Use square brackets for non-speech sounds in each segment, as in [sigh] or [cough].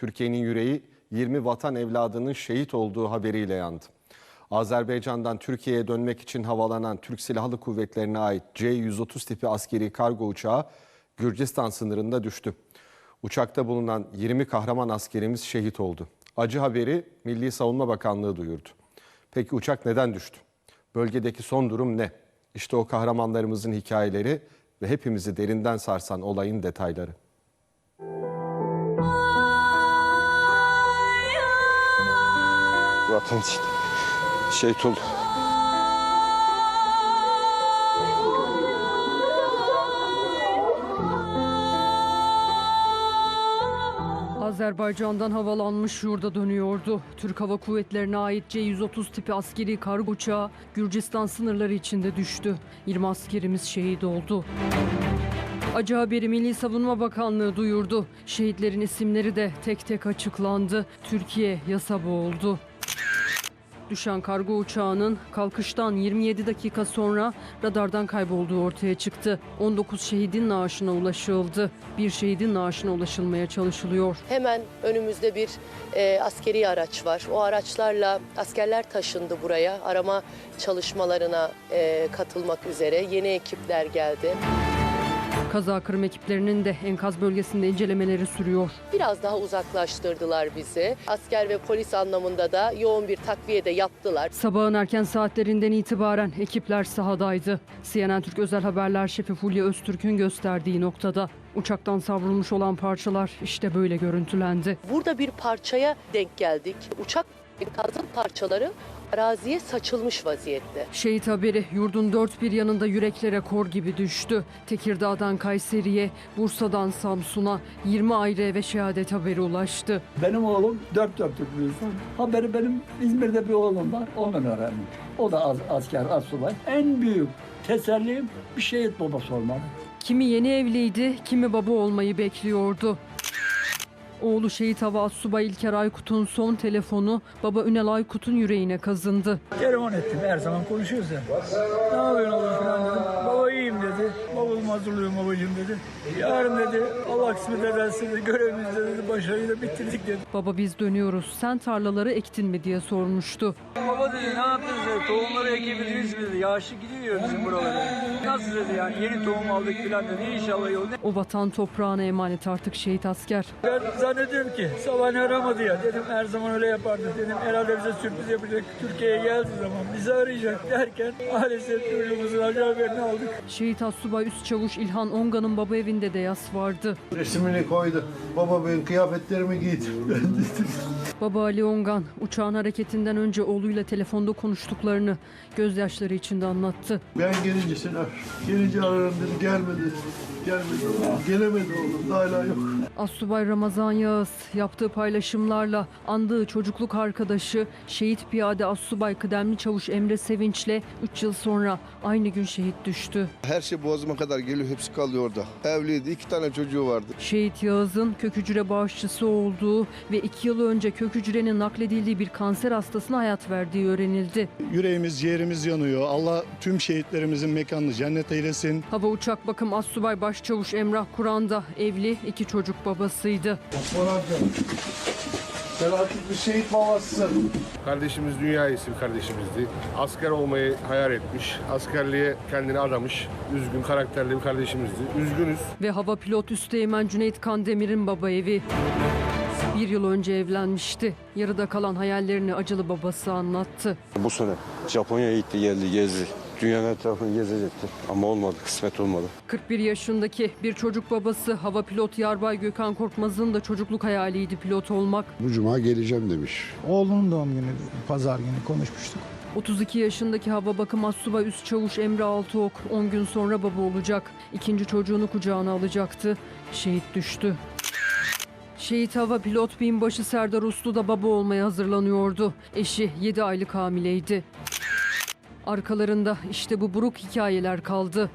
Türkiye'nin yüreği 20 vatan evladının şehit olduğu haberiyle yandı. Azerbaycan'dan Türkiye'ye dönmek için havalanan Türk Silahlı Kuvvetleri'ne ait C-130 tipi askeri kargo uçağı Gürcistan sınırında düştü. Uçakta bulunan 20 kahraman askerimiz şehit oldu. Acı haberi Milli Savunma Bakanlığı duyurdu. Peki uçak neden düştü? Bölgedeki son durum ne? İşte o kahramanlarımızın hikayeleri ve hepimizi derinden sarsan olayın detayları. Vatan için şehit. Azerbaycan'dan havalanmış yurda dönüyordu. Türk Hava Kuvvetleri'ne ait C-130 tipi askeri kargo uçağı Gürcistan sınırları içinde düştü. 20 askerimiz şehit oldu. Acı haberi Milli Savunma Bakanlığı duyurdu. Şehitlerin isimleri de tek tek açıklandı. Türkiye yasa boğuldu. Düşen kargo uçağının kalkıştan 27 dakika sonra radardan kaybolduğu ortaya çıktı. 19 şehidin naaşına ulaşıldı. Bir şehidin naaşına ulaşılmaya çalışılıyor. Hemen önümüzde bir e, askeri araç var. O araçlarla askerler taşındı buraya. Arama çalışmalarına e, katılmak üzere yeni ekipler geldi. Kaza kırım ekiplerinin de enkaz bölgesinde incelemeleri sürüyor. Biraz daha uzaklaştırdılar bizi. Asker ve polis anlamında da yoğun bir takviye de yaptılar. Sabahın erken saatlerinden itibaren ekipler sahadaydı. CNN Türk Özel Haberler Şefi Fulya Öztürk'ün gösterdiği noktada uçaktan savrulmuş olan parçalar işte böyle görüntülendi. Burada bir parçaya denk geldik. Uçak enkazın parçaları araziye saçılmış vaziyette. Şehit haberi yurdun dört bir yanında yüreklere kor gibi düştü. Tekirdağ'dan Kayseri'ye, Bursa'dan Samsun'a 20 ayrı eve şehadet haberi ulaştı. Benim oğlum dört dörtlük bir insan. Haberi benim İzmir'de bir oğlum var. Ondan öğrendim. O da az, asker, asubay. En büyük tesellim bir şehit babası olmalı. Kimi yeni evliydi, kimi baba olmayı bekliyordu. Oğlu şehit hava subay İlker Aykut'un son telefonu baba Ünal Aykut'un yüreğine kazındı. Telefon ettim. Her zaman konuşuyoruz ya. Ne yapıyorsun oğlum falan dedim. Baba iyiyim dedi. Babamı hazırlıyorum babacığım dedi. Yarın dedi Allah kısmet ederse dedi, görevimizi dedi başarıyla bitirdik dedi. Baba biz dönüyoruz. Sen tarlaları ektin mi diye sormuştu. Baba dedi ne yaptınız dedi. Tohumları ekebildiniz mi dedi. Yağışı gidiyor bizim buralara. Nasıl dedi yani yeni tohum aldık filan dedi. İnşallah yol. O vatan toprağına emanet artık şehit asker. Ben zannediyorum ki sabah aramadı ya. Dedim her zaman öyle yapardı. Dedim herhalde bize sürpriz yapacak. Türkiye'ye geldiği zaman bizi arayacak derken maalesef çocuğumuzun acı haberini aldık. Şehit Assubay Üst Çavuş İlhan Ongan'ın baba evinde de yas vardı. Resimini koydu. Baba ben kıyafetlerimi giydim. [laughs] Baba Ali Ongan uçağın hareketinden önce oğluyla telefonda konuştuklarını gözyaşları içinde anlattı. ben gelince seni ar. Gelince ararım dedim. Gelmedi. Gelmedi. Gelemedi oğlum. Hala yok. Assubay Ramazan Yağız yaptığı paylaşımlarla andığı çocukluk arkadaşı şehit piyade Assubay Kıdemli Çavuş Emre Sevinç'le 3 yıl sonra aynı gün şehit düştü. Her şey boğazıma kadar geliyor. Hepsi kalıyor orada. Evliydi. iki tane çocuğu vardı. Şehit Yağız'ın kök hücre bağışçısı olduğu ve 2 yıl önce kök hücrenin nakledildiği bir kanser hastasına hayat verdiği öğrenildi. Yüreğimiz, ciğerimiz yanıyor. Allah tüm şehitlerimizin mekanını cennet eylesin. Hava Uçak Bakım Assubay Başçavuş Emrah Kur'an da evli iki çocuk babasıydı. Osman amca. Sen artık bir şehit babasısın. Kardeşimiz dünya iyisi bir kardeşimizdi. Asker olmayı hayal etmiş. Askerliğe kendini adamış. Üzgün, karakterli bir kardeşimizdi. Üzgünüz. Ve hava pilot Üsteğmen Cüneyt Kandemir'in baba evi. Bir yıl önce evlenmişti. Yarıda kalan hayallerini acılı babası anlattı. Bu sene Japonya'ya gitti geldi gezdi. Dünyanın etrafını gezecekti. Ama olmadı. Kısmet olmadı. 41 yaşındaki bir çocuk babası hava pilot Yarbay Gökhan Korkmaz'ın da çocukluk hayaliydi pilot olmak. Bu cuma geleceğim demiş. Oğlunun doğum günü pazar günü konuşmuştuk. 32 yaşındaki hava bakım assubay üst çavuş Emre Altıok 10 gün sonra baba olacak. İkinci çocuğunu kucağına alacaktı. Şehit düştü. Şehit hava pilot binbaşı Serdar Uslu da baba olmaya hazırlanıyordu. Eşi 7 aylık hamileydi. Arkalarında işte bu buruk hikayeler kaldı.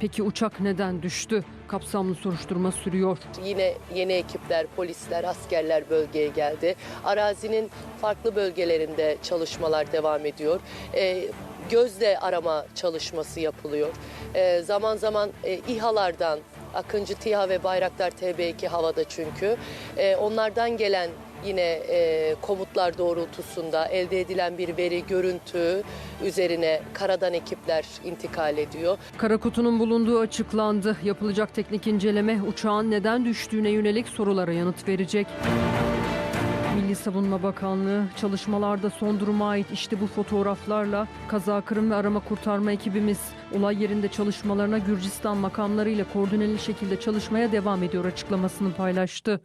Peki uçak neden düştü? Kapsamlı soruşturma sürüyor. Yine yeni ekipler, polisler, askerler bölgeye geldi. Arazinin farklı bölgelerinde çalışmalar devam ediyor. Ee, gözle arama çalışması yapılıyor. Ee, zaman zaman e, İHA'lardan Akıncı TİHA ve Bayraktar TB2 havada çünkü. E, onlardan gelen yine e, komutlar doğrultusunda elde edilen bir veri, görüntü üzerine karadan ekipler intikal ediyor. Kara kutunun bulunduğu açıklandı. Yapılacak teknik inceleme uçağın neden düştüğüne yönelik sorulara yanıt verecek. Milli Savunma Bakanlığı çalışmalarda son duruma ait işte bu fotoğraflarla kaza kırım ve arama kurtarma ekibimiz olay yerinde çalışmalarına Gürcistan makamlarıyla koordineli şekilde çalışmaya devam ediyor açıklamasını paylaştı.